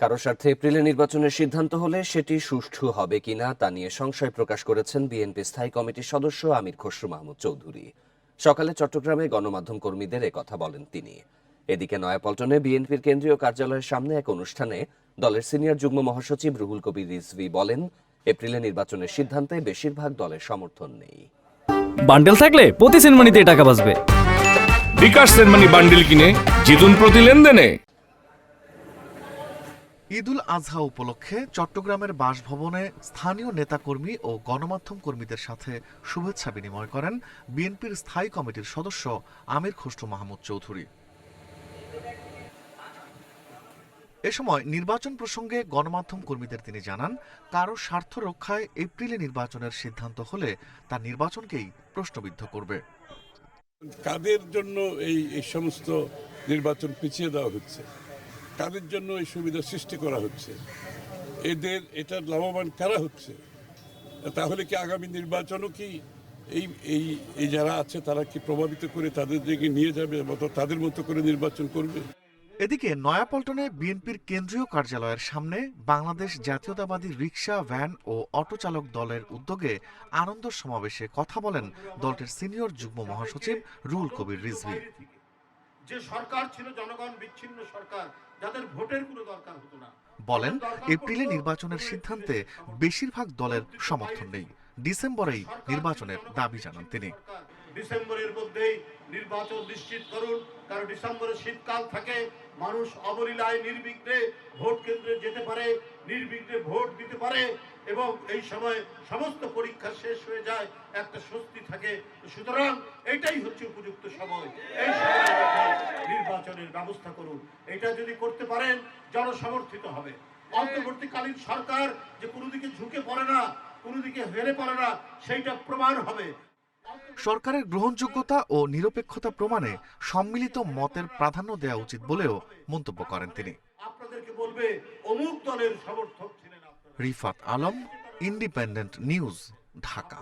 কারও স্বার্থে এপ্রিলে নির্বাচনের সিদ্ধান্ত হলে সেটি সুষ্ঠু হবে কিনা তা নিয়ে সংশয় প্রকাশ করেছেন বিএনপি স্থায়ী কমিটির সদস্য আমির খসরু মাহমুদ চৌধুরী। সকালে চট্টগ্রামে গণমাধ্যম কর্মীদের কথা বলেন তিনি। এদিকে নয়াপল্টনে বিএনপির কেন্দ্রীয় কার্যালয়ের সামনে এক অনুষ্ঠানে দলের সিনিয়র যুগ্ম মহাসচিব রুহুল কবির রিজভি বলেন এপ্রিলে নির্বাচনের সিদ্ধান্তে বেশিরভাগ দলের সমর্থন নেই। বান্ডেল থাকলে প্রতি সেনমানিতে টাকা বাঁচবে। বিকাশ সেনমানি বান্ডিল কিনে জিতুন প্রতি লেনদেনে। ঈদুল আজহা উপলক্ষে চট্টগ্রামের বাসভবনে স্থানীয় নেতাকর্মী ও গণমাধ্যম কর্মীদের সাথে শুভেচ্ছা বিনিময় করেন বিএনপির স্থায়ী কমিটির সদস্য আমির খসরু মাহমুদ চৌধুরী। এ সময় নির্বাচন প্রসঙ্গে গণমাধ্যম কর্মীদের তিনি জানান, কারও স্বার্থ রক্ষায় এপ্রিলে নির্বাচনের সিদ্ধান্ত হলে তা নির্বাচনকেই প্রশ্নবিদ্ধ করবে। কাদের জন্য এই সমস্ত নির্বাচন পিছিয়ে দেওয়া হচ্ছে? কাদের জন্য এই সুবিধা সৃষ্টি করা হচ্ছে। এদের, এটা লাভবান কারা হচ্ছে? তাহলে কি আগামী নির্বাচনও কি এই এই এই যারা আছে তারা কি প্রভাবিত করে তাদের দিকে নিয়ে যাবে মতো তাদের মতো করে নির্বাচন করবে? এদিকে নয়াপল্টনে বিএনপির কেন্দ্রীয় কার্যালয়ের সামনে বাংলাদেশ জাতীয়তাবাদী রিক্সা ভ্যান ও অটো চালক দলের উদ্যোগে আনন্দ সমাবেশে কথা বলেন দলটির সিনিয়র যুগ্ম মহাসচিব রুল কবির রিজভি। যে সরকার ছিল জনগণ বিচ্ছিন্ন সরকার যাদের ভোটের কোনো দরকার হতো না। বলেন এপ্রিলে নির্বাচনের সিদ্ধান্তে বেশিরভাগ দলের সমর্থন নেই। ডিসেম্বরেই নির্বাচনের দাবি জানান তিনি। ডিসেম্বরের মধ্যেই নির্বাচন নিশ্চিত করুন কারণ ডিসেম্বরে শীতকাল থাকে মানুষ অবলীলায় নির্বিঘ্নে ভোট কেন্দ্রে যেতে পারে নির্বিঘ্নে ভোট দিতে পারে এবং এই সময় সমস্ত পরীক্ষা শেষ হয়ে যায় একটা স্বস্তি থাকে। সুতরাং এটাই হচ্ছে উপযুক্ত সময়। এই মধ্যে নির্বাচনের ব্যবস্থা করুন। এটা যদি করতে পারেন জনসমর্থিত হবে। অন্তর্বর্তীকালীন সরকার যে কোনো দিকে ঝুঁকে পড়ে না কোনো দিকে হেরে পড়ে না সেইটা প্রমাণ হবে। সরকারের গ্রহণযোগ্যতা ও নিরপেক্ষতা প্রমাণে সম্মিলিত মতের প্রাধান্য দেওয়া উচিত বলেও মন্তব্য করেন তিনি। আপনাদেরকে বলবে অমুক দলের সমর্থক ছিলেন আপনারা। Rifat Alam Independent News Dhaka.